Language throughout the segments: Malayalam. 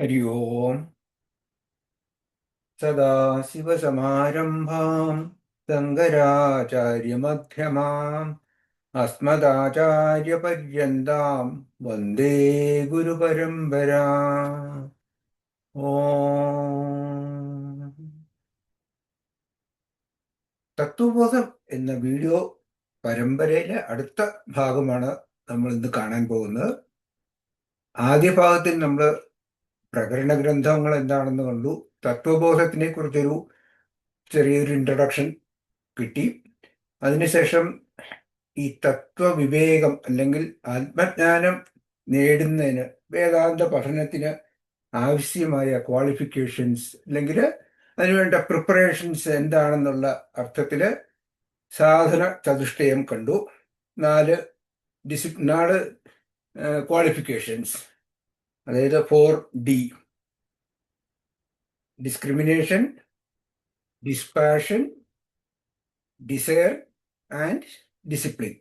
हरि ओम् सदाशिवसमारम्भाम् शङ्कराचार्यमध्यमाम् अस्मदाचार्यपर्यन्ताम् वन्दे ഗുരുപരമ്പരാ ഓം തത്വബോധം എന്ന വീഡിയോ പരമ്പരയിലെ അടുത്ത ഭാഗമാണ് നമ്മൾ ഇന്ന് കാണാൻ പോകുന്നത് ആദ്യ ഭാഗത്തിൽ നമ്മൾ പ്രകരണ ഗ്രന്ഥങ്ങൾ എന്താണെന്ന് കണ്ടു. തത്വബോധത്തിനെ കുറിച്ചൊരു ചെറിയൊരു ഇൻട്രഡക്ഷൻ കിട്ടി. അതിനുശേഷം ഈ തത്വവിവേകം അല്ലെങ്കിൽ ആത്മജ്ഞാനം നേടുന്നതിന് വേദാന്ത പഠനത്തിന് ആവശ്യമായ ക്വാളിഫിക്കേഷൻസ് അല്ലെങ്കിൽ അതിനുവേണ്ട പ്രിപ്പറേഷൻസ് എന്താണെന്നുള്ള അർത്ഥത്തിൽ സാധന ചതുഷ്ടയം കണ്ടു. നാല് ഡിസി നാല് ക്വാളിഫിക്കേഷൻസ് അതായത് four D discrimination dispassion desire and discipline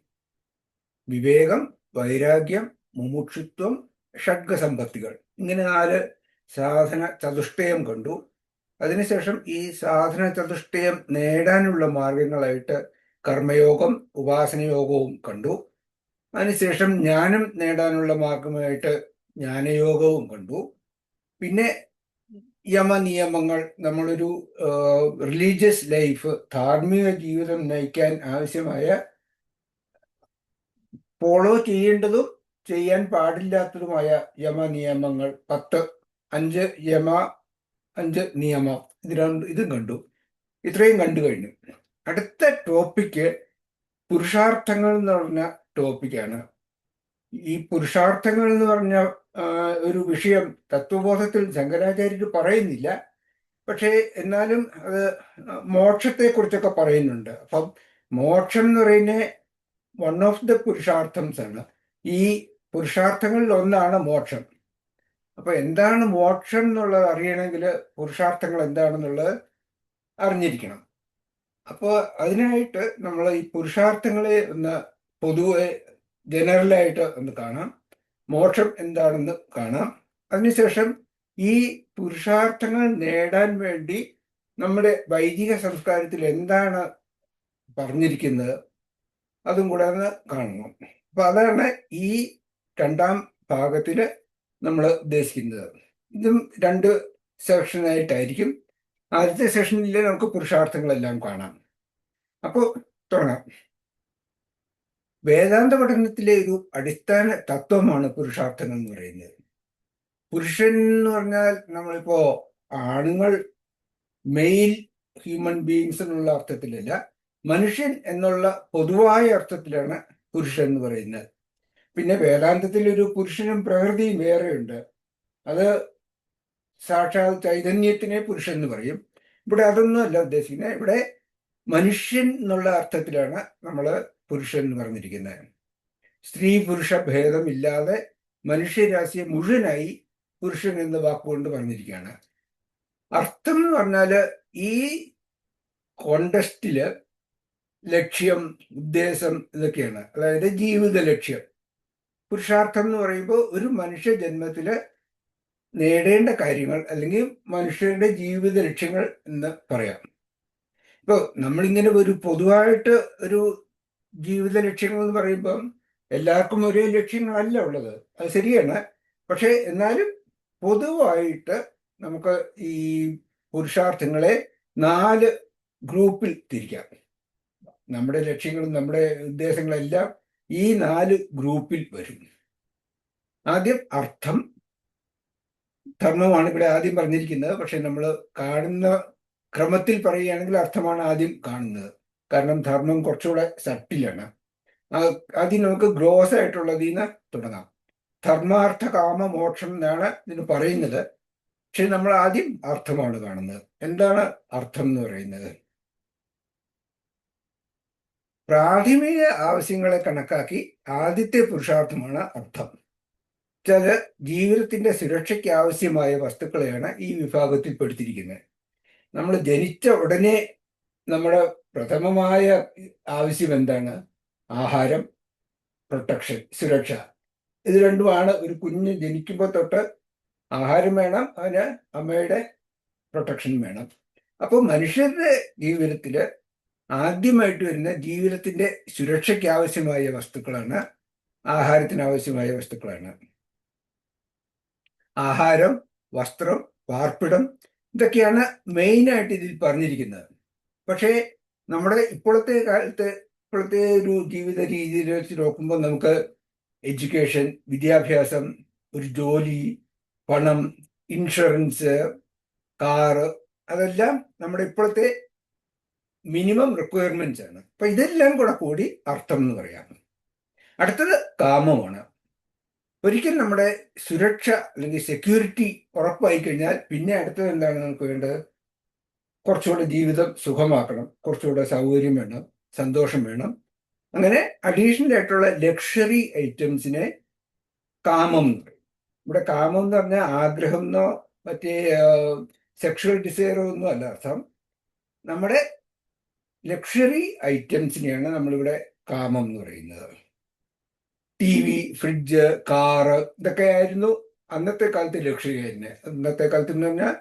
വിവേകം വൈരാഗ്യം മുമുക്ഷുത്വം ഷഡ്ഗസമ്പത്തികൾ. ഇങ്ങനെ നാല് സാധന ചതുഷ്ടയം കണ്ടു. അതിനുശേഷം ഈ സാധന ചതുഷ്ടയം നേടാനുള്ള മാർഗങ്ങളായിട്ട് കർമ്മയോഗം ഉപാസനയോഗവും കണ്ടു. അതിനുശേഷം ജ്ഞാനം നേടാനുള്ള മാർഗമായിട്ട് ജ്ഞാനയോഗവും കണ്ടു. പിന്നെ യമനിയമങ്ങൾ നമ്മളൊരു റിലീജിയസ് ലൈഫ് ധാർമ്മിക ജീവിതം നയിക്കാൻ ആവശ്യമായ ഫോളോ ചെയ്യേണ്ടതും ചെയ്യാൻ പാടില്ലാത്തതുമായ യമനിയമങ്ങൾ പത്ത് അഞ്ച് യമ അഞ്ച് നിയമം ഇത് രണ്ട് ഇതും കണ്ടു. ഇത്രയും കണ്ടു കഴിഞ്ഞു. അടുത്ത ടോപ്പിക്ക് പുരുഷാർത്ഥങ്ങൾ എന്ന് പറഞ്ഞ ടോപ്പിക്കാണ് ഈ പുരുഷാർത്ഥങ്ങൾ എന്ന് പറഞ്ഞ ഒരു വിഷയം തത്വബോധത്തിൽ ശങ്കരാചാര്യർ പറയുന്നില്ല. പക്ഷേ എന്നാലും അത് മോക്ഷത്തെക്കുറിച്ചൊക്കെ പറയുന്നുണ്ട്. അപ്പം മോക്ഷം എന്ന് പറയുന്നത് വൺ ഓഫ് ദ പുരുഷാർത്ഥംസ് ആണ്. ഈ പുരുഷാർത്ഥങ്ങളിൽ ഒന്നാണ് മോക്ഷം. അപ്പൊ എന്താണ് മോക്ഷം എന്നുള്ളത് അറിയണമെങ്കിൽ പുരുഷാർത്ഥങ്ങൾ എന്താണെന്നുള്ളത് അറിഞ്ഞിരിക്കണം. അപ്പോൾ അതിനായിട്ട് നമ്മൾ ഈ പുരുഷാർത്ഥങ്ങളെ ഒന്ന് പൊതുവെ ജനറലായിട്ട് ഒന്ന് കാണാം. മോക്ഷം എന്താണെന്ന് കാണാം. അതിനുശേഷം ഈ പുരുഷാർത്ഥങ്ങൾ നേടാൻ വേണ്ടി നമ്മുടെ വൈദിക സംസ്കാരത്തിൽ എന്താണ് പറഞ്ഞിരിക്കുന്നത്? അതും കൂടെ കാണണം. അപ്പൊ അതാണ് ഈ രണ്ടാം ഭാഗത്തിൽ നമ്മൾ ഉദ്ദേശിക്കുന്നത്. ഇതും രണ്ട് സെക്ഷനായിട്ടായിരിക്കും ആദ്യത്തെ സെഷനിൽ നമുക്ക് പുരുഷാർത്ഥങ്ങളെല്ലാം കാണാം. അപ്പോൾ തുടങ്ങാം. വേദാന്ത പഠനത്തിലെ ഒരു അടിസ്ഥാന തത്വമാണ് പുരുഷാർത്ഥങ്ങൾ എന്ന് പറയുന്നത്. പുരുഷൻ എന്ന് പറഞ്ഞാൽ നമ്മളിപ്പോ ആണുങ്ങൾ മെയിൽ ഹ്യൂമൻ ബീങ്സ് എന്നുള്ള അർത്ഥത്തിലല്ല മനുഷ്യൻ എന്നുള്ള പൊതുവായ അർത്ഥത്തിലാണ് പുരുഷൻ എന്ന് പറയുന്നത്. പിന്നെ വേദാന്തത്തിൽ ഒരു പുരുഷനും പ്രകൃതിയും വേറെയുണ്ട്. അത് സാക്ഷാൽ ചൈതന്യത്തിനെ പുരുഷൻ എന്ന് പറയും. ഇവിടെ അതൊന്നും അല്ല ഉദ്ദേശിക്കുന്നത്. ഇവിടെ മനുഷ്യൻ എന്നുള്ള അർത്ഥത്തിലാണ് നമ്മൾ പുരുഷൻ എന്ന് പറഞ്ഞിരിക്കുന്നത് സ്ത്രീ പുരുഷ ഭേദം ഇല്ലാതെ മനുഷ്യരാശിയെ മുഴുവനായി പുരുഷൻ എന്ന വാക്കുകൊണ്ട് പറഞ്ഞിരിക്കുകയാണ്. അർത്ഥം എന്ന് പറഞ്ഞാൽ ഈ കോണ്ടസ്റ്റിൽ ലക്ഷ്യം ഉദ്ദേശം ഇതൊക്കെയാണ്. അതായത് ജീവിത ലക്ഷ്യം. പുരുഷാർത്ഥം എന്ന് പറയുമ്പോൾ ഒരു മനുഷ്യ ജന്മത്തിൽ നേടേണ്ട കാര്യങ്ങൾ അല്ലെങ്കിൽ മനുഷ്യരുടെ ജീവിത ലക്ഷ്യങ്ങൾ എന്ന് പറയാം. ഇപ്പോൾ നമ്മളിങ്ങനെ ഒരു പൊതുവായിട്ട് ഒരു ജീവിത ലക്ഷ്യങ്ങൾ എന്ന് പറയുമ്പം എല്ലാവർക്കും ഒരേ ലക്ഷ്യങ്ങളല്ല ഉള്ളത്. അത് ശരിയാണ്. പക്ഷെ എന്നാലും പൊതുവായിട്ട് നമുക്ക് ഈ പുരുഷാർത്ഥങ്ങളെ നാല് ഗ്രൂപ്പിൽ തിരിക്കാം. നമ്മുടെ ലക്ഷ്യങ്ങളും നമ്മുടെ ഉദ്ദേശങ്ങളെല്ലാം ഈ നാല് ഗ്രൂപ്പിൽ വരും. ആദ്യം അർത്ഥം. ധർമ്മമാണ് ഇവിടെ ആദ്യം പറഞ്ഞിരിക്കുന്നത്. പക്ഷെ നമ്മൾ കാണുന്ന ക്രമത്തിൽ പറയുകയാണെങ്കിൽ അർത്ഥമാണ് ആദ്യം കാണുന്നത്. കാരണം ധർമ്മം കുറച്ചുകൂടെ സട്ടിലാണ്. ആദ്യം നമുക്ക് ഗ്രോസ് ആയിട്ടുള്ളതിൽ നിന്ന് തുടങ്ങാം. ധർമാർത്ഥ കാമ മോക്ഷം എന്നാണ് ഇതിന് പറയുന്നത്. പക്ഷെ നമ്മൾ ആദ്യം അർത്ഥമാണ് കാണുന്നത്. എന്താണ് അർത്ഥം എന്ന് പറയുന്നത്? പ്രാഥമിക ആവശ്യങ്ങളെ കണക്കാക്കി ആദ്യത്തെ പുരുഷാർത്ഥമാണ് അർത്ഥം. ചില ജീവിതത്തിന്റെ സുരക്ഷയ്ക്ക് ആവശ്യമായ വസ്തുക്കളെയാണ് ഈ വിഭാഗത്തിൽ പെടുത്തിയിരിക്കുന്നത്. നമ്മൾ ജനിച്ച ഉടനെ നമ്മുടെ പ്രഥമമായ ആവശ്യം എന്താണ്? ആഹാരം പ്രൊട്ടക്ഷൻ സുരക്ഷ. ഇത് രണ്ടുമാണ്. ഒരു കുഞ്ഞ് ജനിക്കുമ്പോൾ തൊട്ട് ആഹാരം വേണം അതിന് അമ്മയുടെ പ്രൊട്ടക്ഷൻ വേണം. അപ്പോൾ മനുഷ്യരുടെ ജീവിതത്തിൽ ആദ്യമായിട്ട് വരുന്ന ജീവിതത്തിന്റെ സുരക്ഷയ്ക്ക് ആവശ്യമായ വസ്തുക്കളാണ് ആഹാരത്തിന് ആവശ്യമായ വസ്തുക്കളാണ്. ആഹാരം വസ്ത്രം പാർപ്പിടം ഇതൊക്കെയാണ് മെയിനായിട്ട് ഇതിൽ പറഞ്ഞിരിക്കുന്നത്. പക്ഷേ നമ്മുടെ ഇപ്പോഴത്തെ കാലത്ത് ഇപ്പോഴത്തെ ഒരു ജീവിത രീതിയിൽ വെച്ച് നോക്കുമ്പോൾ നമുക്ക് എഡ്യൂക്കേഷൻ വിദ്യാഭ്യാസം ഒരു ജോലി പണം ഇൻഷുറൻസ് കാറ് അതെല്ലാം നമ്മുടെ ഇപ്പോഴത്തെ മിനിമം റിക്വയർമെന്റ്സ് ആണ്. അപ്പൊ ഇതെല്ലാം കൂടെ കൂടി അർത്ഥം എന്ന് പറയാം. അടുത്തത് കാമമാണ്. ഒരിക്കൽ നമ്മുടെ സുരക്ഷ അല്ലെങ്കിൽ സെക്യൂരിറ്റി ഉറപ്പായി കഴിഞ്ഞാൽ പിന്നെ അടുത്തത് എന്താണ് നമുക്ക് വേണ്ടത്? കുറച്ചുകൂടെ ജീവിതം സുഖമാക്കണം കുറച്ചുകൂടെ സൗകര്യം വേണം സന്തോഷം വേണം. അങ്ങനെ അഡീഷണൽ ആയിട്ടുള്ള ലക്ഷറി ഐറ്റംസിനെ കാമം ഇവിടെ കാമം എന്ന് പറഞ്ഞാൽ ആഗ്രഹം എന്നോ മറ്റേ സെക്ഷൽ ഡിസയറോ ഒന്നും അല്ല അർത്ഥം. നമ്മുടെ ലക്ഷറി ഐറ്റംസിനെയാണ് നമ്മളിവിടെ കാമം എന്ന് പറയുന്നത്. ടി വി ഫ്രിഡ്ജ് കാറ് ഇതൊക്കെ ആയിരുന്നു അന്നത്തെ കാലത്ത് ലക്ഷറി തന്നെ. അന്നത്തെ കാലത്ത് എന്ന് പറഞ്ഞാൽ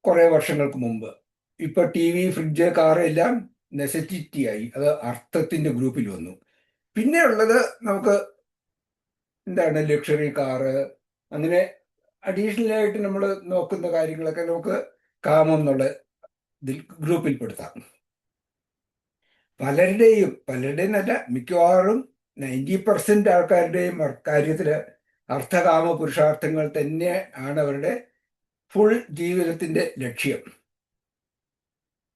കുറെ വർഷങ്ങൾക്ക് മുമ്പ്. ഇപ്പൊ ടി വി ഫ്രിഡ്ജ് കാർ എല്ലാം നെസസിറ്റി ആയി. അത് അർത്ഥത്തിന്റെ ഗ്രൂപ്പിൽ വന്നു. പിന്നെ ഉള്ളത് നമുക്ക് എന്താണ് ലക്ഷറി കാറ് അങ്ങനെ അഡീഷണൽ ആയിട്ട് നമ്മൾ നോക്കുന്ന കാര്യങ്ങളൊക്കെ നമുക്ക് കാമം എന്നുള്ള ഇതിൽ ഗ്രൂപ്പിൽ പെടുത്താം. പലരുടെയും പലരുടെയും നല്ല മിക്കവാറും നയന്റി പെർസെന്റ് ആൾക്കാരുടെയും കാര്യത്തിൽ അർത്ഥകാമ പുരുഷാർത്ഥങ്ങൾ തന്നെ ആണ് അവരുടെ ഫുൾ ജീവിതത്തിന്റെ ലക്ഷ്യം.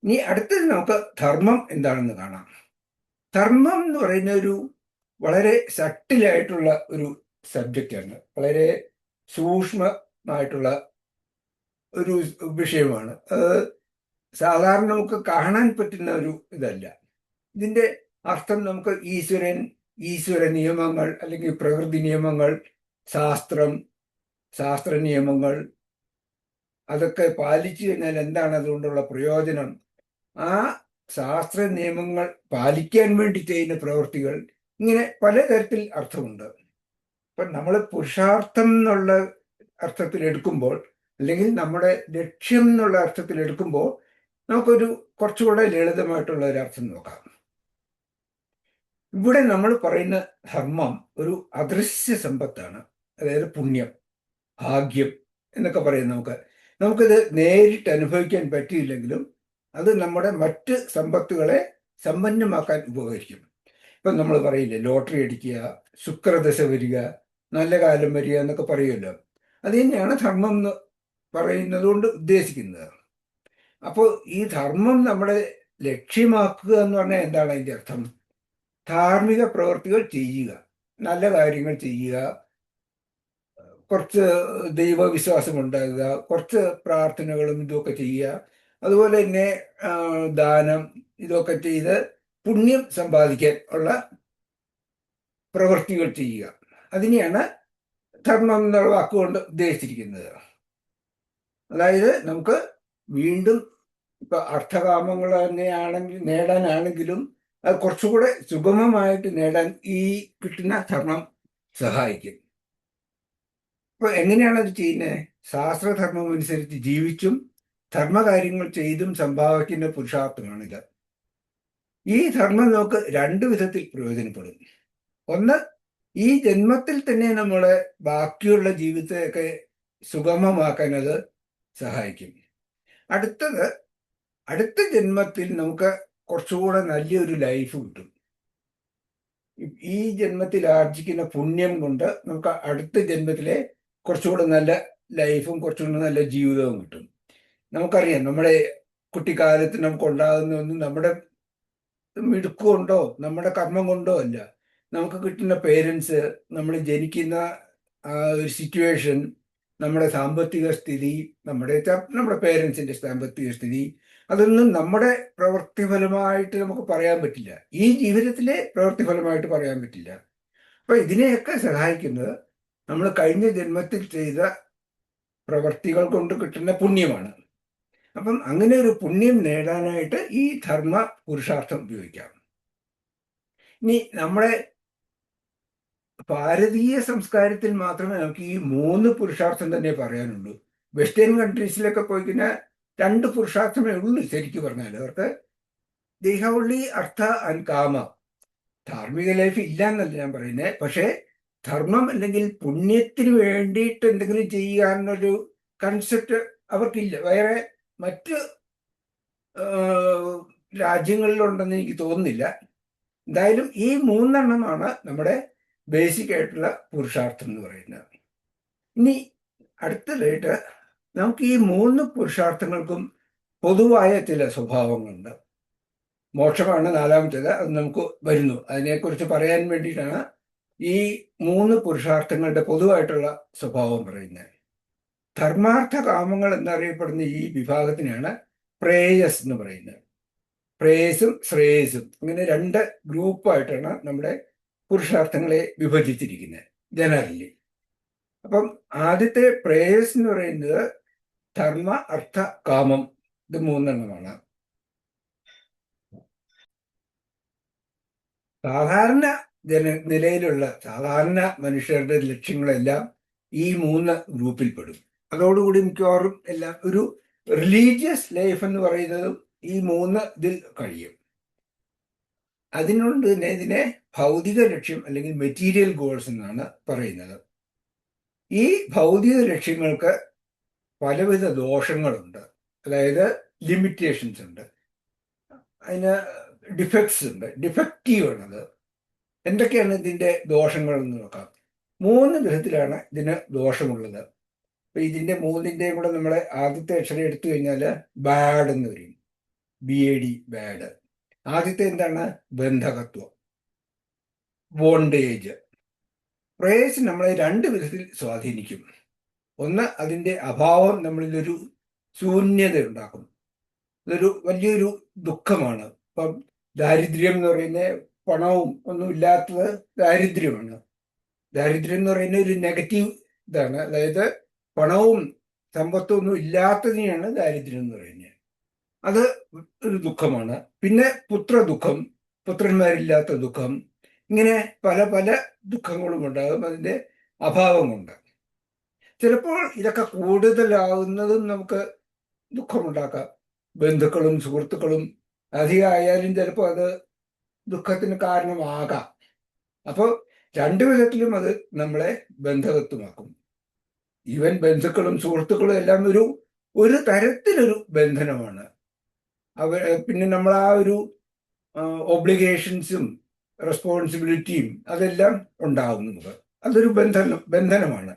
ഇനി അടുത്തത് നമുക്ക് ധർമ്മം എന്താണെന്ന് കാണാം. ധർമ്മം എന്ന് പറയുന്ന ഒരു വളരെ സട്ടിലായിട്ടുള്ള ഒരു സബ്ജക്റ്റാണ് വളരെ സൂക്ഷ്മമായിട്ടുള്ള ഒരു വിഷയമാണ്. സാധാരണ നമുക്ക് കാണാൻ പറ്റുന്ന ഒരു ഇതല്ല. ഇതിന്റെ അർത്ഥം നമുക്ക് ഈശ്വരൻ ഈശ്വര നിയമങ്ങൾ അല്ലെങ്കിൽ പ്രകൃതി നിയമങ്ങൾ ശാസ്ത്രം ശാസ്ത്ര നിയമങ്ങൾ അതൊക്കെ പാലിച്ചു കഴിഞ്ഞാൽ എന്താണ് അതുകൊണ്ടുള്ള പ്രയോജനം? ആ ശാസ്ത്ര നിയമങ്ങൾ പാലിക്കാൻ വേണ്ടി ചെയ്യുന്ന പ്രവൃത്തികൾ ഇങ്ങനെ പലതരത്തിൽ അർത്ഥമുണ്ട്. അപ്പൊ നമ്മൾ പുരുഷാർത്ഥം എന്നുള്ള അർത്ഥത്തിൽ എടുക്കുമ്പോൾ അല്ലെങ്കിൽ നമ്മുടെ ലക്ഷ്യം എന്നുള്ള അർത്ഥത്തിൽ എടുക്കുമ്പോൾ നമുക്കൊരു കുറച്ചുകൂടെ ലളിതമായിട്ടുള്ള ഒരു അർത്ഥം നോക്കാം. ഇവിടെ നമ്മൾ പറയുന്ന ധർമ്മം ഒരു അദൃശ്യ സമ്പത്താണ് അതായത് പുണ്യം ഭാഗ്യം എന്നൊക്കെ പറയുന്നത് നമുക്ക്. നമുക്കിത് നേരിട്ട് അനുഭവിക്കാൻ പറ്റിയില്ലെങ്കിലും അത് നമ്മുടെ മറ്റ് സമ്പത്തുകളെ സമ്പന്നമാക്കാൻ ഉപകരിക്കും. ഇപ്പം നമ്മൾ പറയില്ലേ ലോട്ടറി അടിക്കുക ശുക്രദശ വരിക നല്ല കാലം വരിക എന്നൊക്കെ പറയുമല്ലോ. അത് തന്നെയാണ് ധർമ്മം എന്ന് പറയുന്നത് കൊണ്ട് ഉദ്ദേശിക്കുന്നത്. അപ്പോൾ ഈ ധർമ്മം നമ്മളെ ലക്ഷ്യമാക്കുക എന്ന് പറഞ്ഞാൽ എന്താണ് അതിന്റെ അർത്ഥം? ധാർമ്മിക പ്രവൃത്തികൾ ചെയ്യുക നല്ല കാര്യങ്ങൾ ചെയ്യുക കുറച്ച് ദൈവവിശ്വാസം ഉണ്ടാകുക കുറച്ച് പ്രാർത്ഥനകളും ഇതുമൊക്കെ ചെയ്യുക. അതുപോലെ തന്നെ ദാനം ഇതൊക്കെ ചെയ്ത് പുണ്യം സമ്പാദിക്കാൻ ഉള്ള പ്രവൃത്തികൾ ചെയ്യുക. അതിനെയാണ് ധർമ്മം എന്നുള്ള വാക്കുകൊണ്ട് ഉദ്ദേശിച്ചിരിക്കുന്നത്. അതായത് നമുക്ക് വീണ്ടും ഇപ്പൊ അർത്ഥകാമങ്ങൾ തന്നെയാണെങ്കിൽ നേടാനാണെങ്കിലും അത് കുറച്ചുകൂടെ സുഗമമായിട്ട് നേടാൻ ഈ കിട്ടുന്ന ധർമ്മം സഹായിക്കും. അപ്പൊ എങ്ങനെയാണ് അത് ചെയ്യുന്നത്? ശാസ്ത്രധർമ്മം അനുസരിച്ച് ജീവിച്ചും ധർമ്മകാര്യങ്ങൾ ചെയ്തും സംഭാവിക്കുന്ന പുരുഷാർത്ഥമാണിത്. ഈ ധർമ്മം നമുക്ക് രണ്ടു വിധത്തിൽ പ്രയോജനപ്പെടും. ഒന്ന് ഈ ജന്മത്തിൽ തന്നെ നമ്മളെ ബാക്കിയുള്ള ജീവിതത്തെയൊക്കെ സുഗമമാക്കാൻ അത് സഹായിക്കും. അടുത്തത് അടുത്ത ജന്മത്തിൽ നമുക്ക് കുറച്ചുകൂടെ നല്ലൊരു ലൈഫ് കിട്ടും. ഈ ജന്മത്തിൽ ആർജിക്കുന്ന പുണ്യം കൊണ്ട് നമുക്ക് അടുത്ത ജന്മത്തിലെ കുറച്ചുകൂടെ നല്ല ലൈഫും കുറച്ചുകൂടെ നല്ല ജീവിതവും കിട്ടും. നമുക്കറിയാം നമ്മുടെ കുട്ടിക്കാലത്ത് നമുക്ക് ഉണ്ടാകുന്നൊന്നും നമ്മുടെ മിടുക്കുകൊണ്ടോ നമ്മുടെ കർമ്മം കൊണ്ടോ അല്ല. നമുക്ക് കിട്ടുന്ന പേരൻസ് നമ്മൾ ജനിക്കുന്ന ആ ഒരു സിറ്റുവേഷൻ നമ്മുടെ സാമ്പത്തിക സ്ഥിതി നമ്മുടെ നമ്മുടെ പേരൻസിന്റെ സാമ്പത്തിക സ്ഥിതി അതൊന്നും നമ്മുടെ പ്രവൃത്തിഫലമായിട്ട് നമുക്ക് പറയാൻ പറ്റില്ല. ഈ ജീവിതത്തിലെ പ്രവൃത്തിഫലമായിട്ട് പറയാൻ പറ്റില്ല. അപ്പൊ ഇതിനെയൊക്കെ സഹായിക്കുന്നത് നമ്മൾ കഴിഞ്ഞ ജന്മത്തിൽ ചെയ്ത പ്രവർത്തികൾ കൊണ്ട് കിട്ടുന്ന പുണ്യമാണ്. അപ്പം അങ്ങനെ ഒരു പുണ്യം നേടാനായിട്ട് ഈ ധർമ്മ പുരുഷാർത്ഥം ഉപയോഗിക്കാം. ഇനി നമ്മുടെ ഭാരതീയ സംസ്കാരത്തിൽ മാത്രമേ നമുക്ക് ഈ മൂന്ന് പുരുഷാർത്ഥം തന്നെ പറയാനുള്ളൂ. വെസ്റ്റേൺ കൺട്രീസിലൊക്കെ പോയി കഴിഞ്ഞാൽ രണ്ട് പുരുഷാർത്ഥമേ ഉള്ളൂ ശരിക്കും പറഞ്ഞാൽ. അവർക്ക് ദേഹവള്ളി അർത്ഥ ആൻഡ് കാമ. ധാർമ്മിക ലൈഫ് ഇല്ല എന്നല്ല ഞാൻ പറയുന്നത് പക്ഷേ ധർമ്മം അല്ലെങ്കിൽ പുണ്യത്തിന് വേണ്ടിയിട്ട് എന്തെങ്കിലും ചെയ്യാനൊരു കൺസെപ്റ്റ് അവർക്കില്ല വേറെ മറ്റ് രാജ്യങ്ങളിലുണ്ടെന്ന് എനിക്ക് തോന്നുന്നില്ല. എന്തായാലും ഈ മൂന്നെണ്ണമാണ് നമ്മുടെ ബേസിക് ആയിട്ടുള്ള പുരുഷാർത്ഥം എന്ന് പറയുന്നത്. ഇനി അടുത്തതായിട്ട് നമുക്ക് ഈ മൂന്ന് പുരുഷാർത്ഥങ്ങൾക്കും പൊതുവായ ചില സ്വഭാവങ്ങളുണ്ട്. മോക്ഷമാണ് നാലാമത്തേത് അത് നമുക്ക് വരുന്നു. അതിനെക്കുറിച്ച് പറയാൻ വേണ്ടിയിട്ടാണ് ഈ മൂന്ന് പുരുഷാർത്ഥങ്ങളുടെ പൊതുവായിട്ടുള്ള സ്വഭാവം പറയുന്നത്. ധർമാർത്ഥ കാമങ്ങൾ എന്നറിയപ്പെടുന്ന ഈ വിഭാഗത്തിനാണ് പ്രേയസ് എന്ന് പറയുന്നത്. പ്രേയസും ശ്രേയസും. ഇങ്ങനെ രണ്ട് ഗ്രൂപ്പായിട്ടാണ് നമ്മുടെ പുരുഷാർത്ഥങ്ങളെ വിഭജിച്ചിരിക്കുന്നത് ജനറലി അപ്പം ആദ്യത്തെ പ്രേയസ് എന്ന് പറയുന്നത് ധർമ്മ അർത്ഥ കാമം. ഇത് മൂന്നെണ്ണമാണ്. സാധാരണ ജന നിലയിലുള്ള സാധാരണ മനുഷ്യരുടെ ലക്ഷ്യങ്ങളെല്ലാം ഈ മൂന്ന് ഗ്രൂപ്പിൽ പെടും അതോടുകൂടി മിക്കവാറും എല്ലാം ഒരു റിലീജിയസ് ലൈഫ് എന്ന് പറയുന്നതും ഈ മൂന്ന് ഇതിൽ കഴിയും. അതിനുകൊണ്ട് തന്നെ ഇതിനെ ഭൗതിക ലക്ഷ്യം അല്ലെങ്കിൽ മെറ്റീരിയൽ ഗോൾസ് എന്നാണ് പറയുന്നത്. ഈ ഭൗതിക ലക്ഷ്യങ്ങൾക്ക് പലവിധ ദോഷങ്ങളുണ്ട്. അതായത് ലിമിറ്റേഷൻസ് ഉണ്ട്. അതിന് ഡിഫക്ട്സ് ഉണ്ട്. ഡിഫക്റ്റീവ് ആണത്. എന്തൊക്കെയാണ് ഇതിന്റെ ദോഷങ്ങൾ എന്ന് നോക്കാം. മൂന്ന് വിധത്തിലാണ് ഇതിന് ദോഷമുള്ളത്. അപ്പൊ ഇതിന്റെ മൂന്നിന്റെയും കൂടെ നമ്മൾ ആദ്യത്തെ അക്ഷരം എടുത്തു കഴിഞ്ഞാൽ ബാഡ് എന്ന് പറയും ബി എ ഡി ബാഡ് ആദ്യത്തെ എന്താണ്? ബന്ധകത്വം. വോണ്ടേജ് പ്രേയസ് നമ്മളെ രണ്ട് വിധത്തിൽ സ്വാധീനിക്കും. ഒന്ന് അതിന്റെ അഭാവം നമ്മളിലൊരു ശൂന്യത ഉണ്ടാക്കും ഇതൊരു വലിയൊരു ദുഃഖമാണ്. ഇപ്പം ദാരിദ്ര്യം എന്ന് പറയുന്നത് പണവും ഒന്നും ഇല്ലാത്തത് ദാരിദ്ര്യമാണ്. ദാരിദ്ര്യം എന്ന് പറയുന്ന ഒരു നെഗറ്റീവ് ഇതാണ്. അതായത് പണവും സമ്പത്തും ഒന്നും ഇല്ലാത്തതിനെയാണ് ദാരിദ്ര്യം എന്ന് പറയുന്നത്. അത് ഒരു ദുഃഖമാണ്. പിന്നെ പുത്ര ദുഃഖം പുത്രന്മാരില്ലാത്ത ദുഃഖം ഇങ്ങനെ പല പല ദുഃഖങ്ങളും ഉണ്ടാകും അതിന്റെ അഭാവം കൊണ്ട് ചിലപ്പോൾ ഇതൊക്കെ കൂടുതലാകുന്നതും നമുക്ക് ദുഃഖമുണ്ടാക്കാം. ബന്ധുക്കളും സുഹൃത്തുക്കളും അധികമായാലും ചിലപ്പോൾ അത് ദുഃഖത്തിന് കാരണമാകാം. അപ്പോൾ രണ്ടു വിധത്തിലും അത് നമ്മളെ ബന്ധകത്വമാക്കും ഈവൻ ബന്ധുക്കളും സുഹൃത്തുക്കളും എല്ലാം ഒരു ഒരു തരത്തിലൊരു ബന്ധനമാണ്. അവ പിന്നെ നമ്മൾ ആ ഒരു ഒബ്ലിഗേഷൻസും റെസ്പോൺസിബിലിറ്റിയും അതെല്ലാം ഉണ്ടാവും നമുക്ക് അതൊരു ബന്ധനം ബന്ധനമാണ്.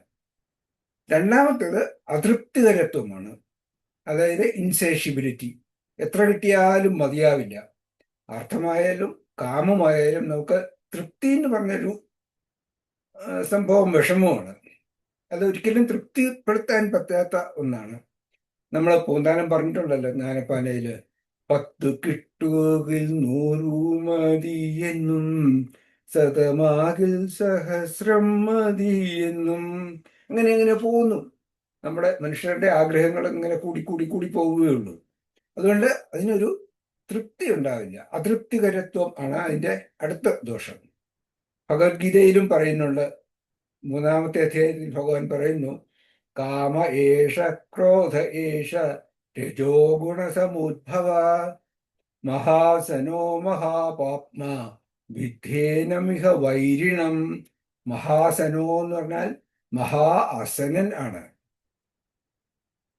രണ്ടാമത്തേത് അതൃപ്തികരത്വമാണ്. അതായത് ഇൻസേഷ്യബിലിറ്റി എത്ര കിട്ടിയാലും മതിയാവില്ല. അർത്ഥമായാലും കാമമായാലും നമുക്ക് തൃപ്തി എന്ന് പറഞ്ഞൊരു സംഭവം വിഷമമാണ്. അത് ഒരിക്കലും തൃപ്തിപ്പെടുത്താൻ പറ്റാത്ത ഒന്നാണ്. നമ്മൾ പൂന്താനം പറഞ്ഞിട്ടുണ്ടല്ലോ ജ്ഞാനപ്പാനയിൽ പത്ത് കിട്ടുകിൽ നൂറു മതിയെന്നും സതമാകിൽ സഹസ്രം മതിയെന്നും അങ്ങനെ അങ്ങനെ പോകുന്നു നമ്മുടെ മനുഷ്യരുടെ ആഗ്രഹങ്ങൾ ഇങ്ങനെ കൂടി കൂടി കൂടി പോവുകയുള്ളൂ. അതുകൊണ്ട് അതിനൊരു തൃപ്തി ഉണ്ടാവില്ല. അതൃപ്തികരത്വം ആണ് അതിന്റെ അടുത്ത ദോഷം. ഭഗവത്ഗീതയിലും പറയുന്നുണ്ട് മൂന്നാമത്തെ അധ്യായത്തിൽ ഭഗവാൻ പറയുന്നു കാമ ഏഷ ക്രോധ ഏഷ രജോ ഗുണസമുദ്ഭവ മഹാസനോ മഹാപാപ്മ വിധേനമിഹ വൈരിണം മഹാസനോ എന്ന് പറഞ്ഞാൽ മഹാ അസനൻ ആണ്.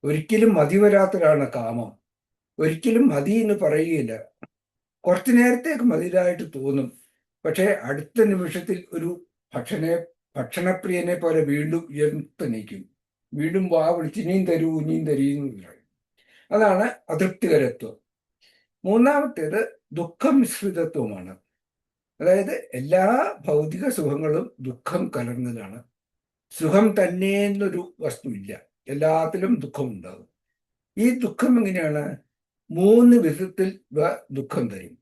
ഒരിക്കലും മതി വരാത്തതാണ് കാമം. ഒരിക്കലും മതി എന്ന് പറയുകയില്ല. കുറച്ചു നേരത്തേക്ക് മതിയായിട്ട് തോന്നും. പക്ഷേ അടുത്ത നിമിഷത്തിൽ ഒരു ഭക്ഷണ ഭക്ഷണപ്രിയനെ പോലെ വീണ്ടും ഉയർത്തു നീക്കും. വീണ്ടും വാ വിളിച്ച് ഇനിയും തരൂ ഇനിയും തരീന്ന് പറയും. അതാണ് അതൃപ്തികരത്വം. മൂന്നാമത്തേത് ദുഃഖമിശ്രിതത്വമാണ് അതായത് എല്ലാ ഭൗതിക സുഖങ്ങളും ദുഃഖം കലർന്നതാണ്. സുഖം തന്നെ എന്നൊരു വസ്തുവില്ല. എല്ലാത്തിലും ദുഃഖമുണ്ടാകും ഈ ദുഃഖം എങ്ങനെയാണ്? മൂന്ന് വിധത്തിൽ ദുഃഖം തരും.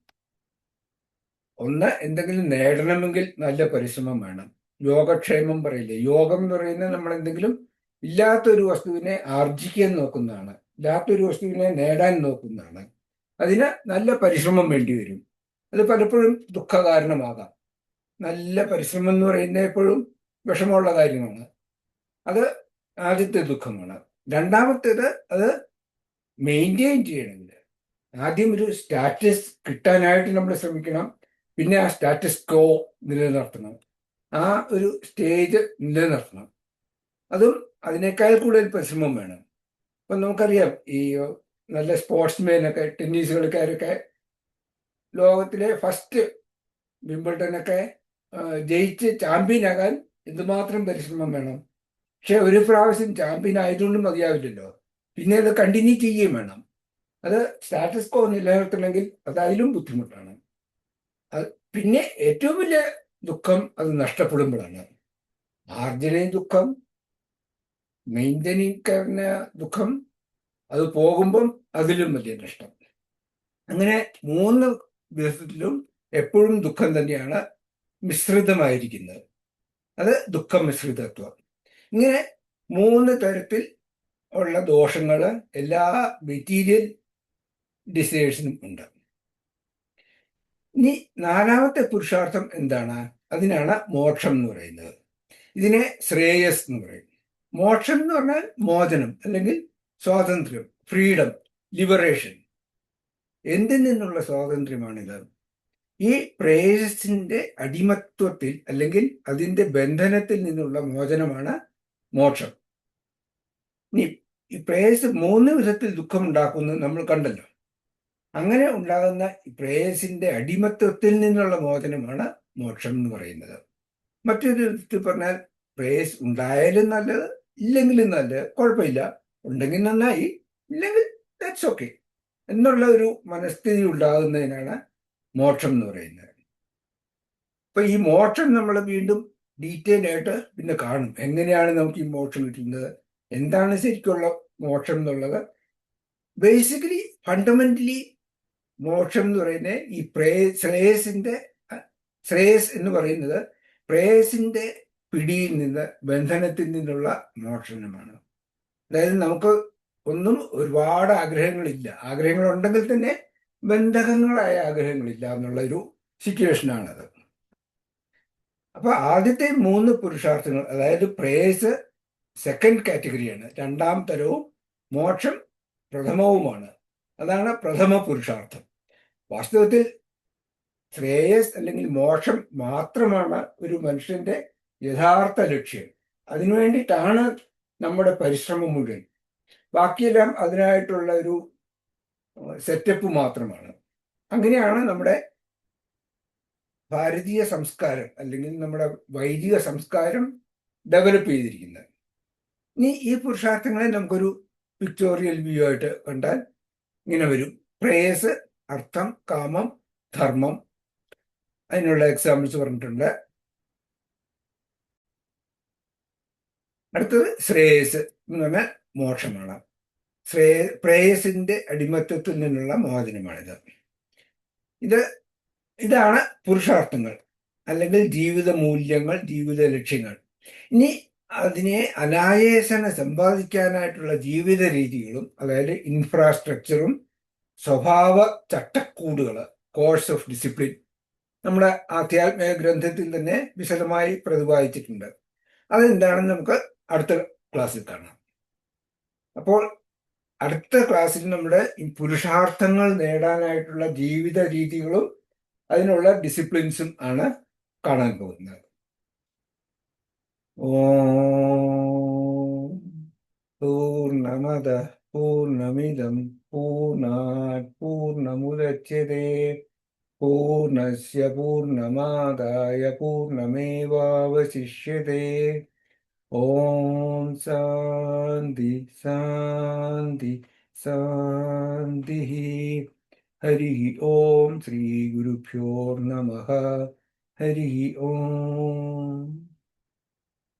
ഒന്ന് എന്തെങ്കിലും നേടണമെങ്കിൽ നല്ല പരിശ്രമം വേണം. യോഗക്ഷേമം പറയില്ലേ? യോഗം എന്ന് പറയുന്നത് നമ്മൾ എന്തെങ്കിലും ഇല്ലാത്തൊരു വസ്തുവിനെ ആർജിക്കാൻ നോക്കുന്നതാണ്. ഇല്ലാത്തൊരു വസ്തുവിനെ നേടാൻ നോക്കുന്നതാണ്. അതിന് നല്ല പരിശ്രമം വേണ്ടി വരും. അത് പലപ്പോഴും ദുഃഖകാരണമാകാം. നല്ല പരിശ്രമം എന്ന് പറയുന്നത് എപ്പോഴും വിഷമമുള്ള കാര്യമാണ്. അത് ആദ്യത്തെ ദുഃഖമാണ്. രണ്ടാമത്തേത് അത് മെയിന്റെയിൻ ചെയ്യണമെങ്കിൽ. ആദ്യം ഒരു സ്റ്റാറ്റസ് കിട്ടാനായിട്ട് നമ്മൾ ശ്രമിക്കണം. പിന്നെ ആ സ്റ്റാറ്റസ് കോ നിലനിർത്തണം. ആ ഒരു സ്റ്റേജ് നിലനിർത്തണം. അതും അതിനേക്കാൾ കൂടുതൽ പരിശ്രമം വേണം. അപ്പം നമുക്കറിയാം ഈ നല്ല സ്പോർട്സ്മാനൊക്കെ ടെന്നീസ് കളിക്കാരൊക്കെ ലോകത്തിലെ ഫസ്റ്റ് വിംബിൾട്ടനൊക്കെ ജയിച്ച് ചാമ്പ്യൻ ചാമ്പ്യനാകാൻ എന്തുമാത്രം പരിശ്രമം വേണം? പക്ഷെ ഒരു പ്രാവശ്യം ചാമ്പ്യൻ ആയതുകൊണ്ടും മതിയാവില്ലല്ലോ. പിന്നെ അത് കണ്ടിന്യൂ ചെയ്യുകയും വേണം. അത് സ്റ്റാറ്റസ് കോ നിലനിർത്തണമെങ്കിൽ അത് അതിലും ബുദ്ധിമുട്ടാണ്. പിന്നെ ഏറ്റവും വലിയ ദുഃഖം അത് നഷ്ടപ്പെടുമ്പോഴാണ്. ആർജനയും ദുഃഖം മെയിന്റനിങ് ദുഃഖം അത് പോകുമ്പം അതിലും വലിയ നഷ്ടം. അങ്ങനെ മൂന്ന് ദിവസത്തിലും എപ്പോഴും ദുഃഖം തന്നെയാണ് മിശ്രിതമായിരിക്കുന്നത്. അത് ദുഃഖ മിശ്രിതത്വം. ഇങ്ങനെ മൂന്ന് തരത്തിൽ ഉള്ള ദോഷങ്ങൾ എല്ലാ മെറ്റീരിയൽ ഡിസൈഡ്സിനും ഉണ്ട്. ഇനി നാലാമത്തെ പുരുഷാർത്ഥം എന്താണ്? അതിനാണ് മോക്ഷം എന്ന് പറയുന്നത്. ഇതിനെ ശ്രേയസ് എന്ന് പറയും. മോക്ഷം എന്ന് പറഞ്ഞാൽ മോചനം അല്ലെങ്കിൽ സ്വാതന്ത്ര്യം ഫ്രീഡം ലിബറേഷൻ. എന്തിൽ നിന്നുള്ള സ്വാതന്ത്ര്യമാണിത്? ഈ പ്രേയസിന്റെ അടിമത്വത്തിൽ അല്ലെങ്കിൽ അതിന്റെ ബന്ധനത്തിൽ നിന്നുള്ള മോചനമാണ് മോക്ഷം. ഇനി ഈ പ്രേയസ് മൂന്ന് വിധത്തിൽ ഉണ്ടാക്കുന്നു നമ്മൾ കണ്ടല്ലോ. അങ്ങനെ ഉണ്ടാകുന്ന പ്രേയസിന്റെ അടിമത്വത്തിൽ നിന്നുള്ള മോചനമാണ് മോക്ഷം എന്ന് പറയുന്നത്. മറ്റൊരു വിധത്തിൽ പറഞ്ഞാൽ പ്രേയസ് ഉണ്ടായാലും നല്ലത് ഇല്ലെങ്കിലും നല്ലത് കുഴപ്പമില്ല. ഉണ്ടെങ്കിൽ നന്നായി ഇല്ലെങ്കിൽ ദാറ്റ്സ് ഓക്കെ എന്നുള്ള ഒരു മനസ്ഥിതി ഉണ്ടാകുന്നതിനാണ് മോക്ഷം എന്ന് പറയുന്നത്. അപ്പൊ ഈ മോക്ഷം നമ്മൾ വീണ്ടും ഡീറ്റെയിൽ ആയിട്ട് പിന്നെ കാണും. എങ്ങനെയാണ് നമുക്ക് ഈ മോക്ഷം കിട്ടുന്നത്? എന്താണ് ശരിക്കുള്ള മോക്ഷം എന്നുള്ളത്? ബേസിക്കലി ഫണ്ടമെന്റലി മോക്ഷം എന്ന് പറയുന്നത് ഈ പ്രേ ശ്രേയസിന്റെ ശ്രേയസ് എന്ന് പറയുന്നത് പ്രേയസിന്റെ പിടിയിൽ നിന്ന് ബന്ധനത്തിൽ നിന്നുള്ള മോക്ഷണമാണ് അതായത് നമുക്ക് ഒന്നും ഒരുപാട് ആഗ്രഹങ്ങളില്ല. ആഗ്രഹങ്ങൾ ഉണ്ടെങ്കിൽ തന്നെ ബന്ധകങ്ങളായ ആഗ്രഹങ്ങളില്ല എന്നുള്ള ഒരു സിറ്റുവേഷനാണത്. അപ്പൊ ആദ്യത്തെ മൂന്ന് പുരുഷാർത്ഥങ്ങൾ അതായത് പ്രേയസ് സെക്കൻഡ് കാറ്റഗറിയാണ്. രണ്ടാം തരവും മോക്ഷം പ്രഥമവുമാണ്. അതാണ് പ്രഥമ പുരുഷാർത്ഥം. വാസ്തവത്തിൽ ശ്രേയസ് അല്ലെങ്കിൽ മോക്ഷം മാത്രമാണ് ഒരു മനുഷ്യന്റെ യഥാർത്ഥ ലക്ഷ്യം. അതിനു വേണ്ടിയിട്ടാണ് നമ്മുടെ പരിശ്രമം മുഴുവൻ. ബാക്കിയെല്ലാം അതിനായിട്ടുള്ള ഒരു സെറ്റപ്പ് മാത്രമാണ്. അങ്ങനെയാണ് നമ്മുടെ ഭാരതീയ സംസ്കാരം അല്ലെങ്കിൽ നമ്മുടെ വൈദിക സംസ്കാരം ഡെവലപ്പ് ചെയ്തിരിക്കുന്നത്. ഇനി ഈ പുരുഷാർത്ഥങ്ങളെ നമുക്കൊരു പിക്ചോറിയൽ വ്യൂ ആയിട്ട് കണ്ടാൽ ഇങ്ങനെ വരും. പ്രേയസ് അർത്ഥം കാമം ധർമ്മം. അതിനുള്ള എക്സാമ്പിൾസ് പറഞ്ഞിട്ടുണ്ട്. അടുത്തത് ശ്രേയസ് എന്ന് പറഞ്ഞാൽ മോക്ഷമാണ്. ശ്രേയ പ്രേയസിന്റെ അടിമത്വത്തിൽ നിന്നുള്ള മോചനമാണിത്. ഇത് ഇതാണ് പുരുഷാർത്ഥങ്ങൾ അല്ലെങ്കിൽ ജീവിത മൂല്യങ്ങൾ ജീവിത ലക്ഷ്യങ്ങൾ. ഇനി അതിനെ അനായാസന സമ്പാദിക്കാനായിട്ടുള്ള ജീവിത രീതികളും അതായത് ഇൻഫ്രാസ്ട്രക്ചറും സ്വഭാവ ചട്ടക്കൂടുകൾ കോഴ്സ് ഓഫ് ഡിസിപ്ലിൻ നമ്മുടെ ആധ്യാത്മിക ഗ്രന്ഥത്തിൽ തന്നെ വിശദമായി പ്രതിപാദിച്ചിട്ടുണ്ട്. അതെന്താണെന്ന് നമുക്ക് അടുത്ത ക്ലാസ്സിൽ കാണാം. അപ്പോൾ അടുത്ത ക്ലാസ്സിൽ നമ്മുടെ പുരുഷാർത്ഥങ്ങൾ നേടാനായിട്ടുള്ള ജീവിത രീതികളും അതിനുള്ള ഡിസിപ്ലിൻസും ആണ് കാണാൻ പോകുന്നത്. ഓ പൂർണമത पूर्णमिदं पूर्णात् पूर्णमुदच्यते पूर्णस्य पूर्णमादाय पूर्णमेवावशिष्यते। ॐ शान्ति शान्ति, शान्तिः। हरिः ॐ श्रीगुरुभ्यो नमः। हरिः ॐ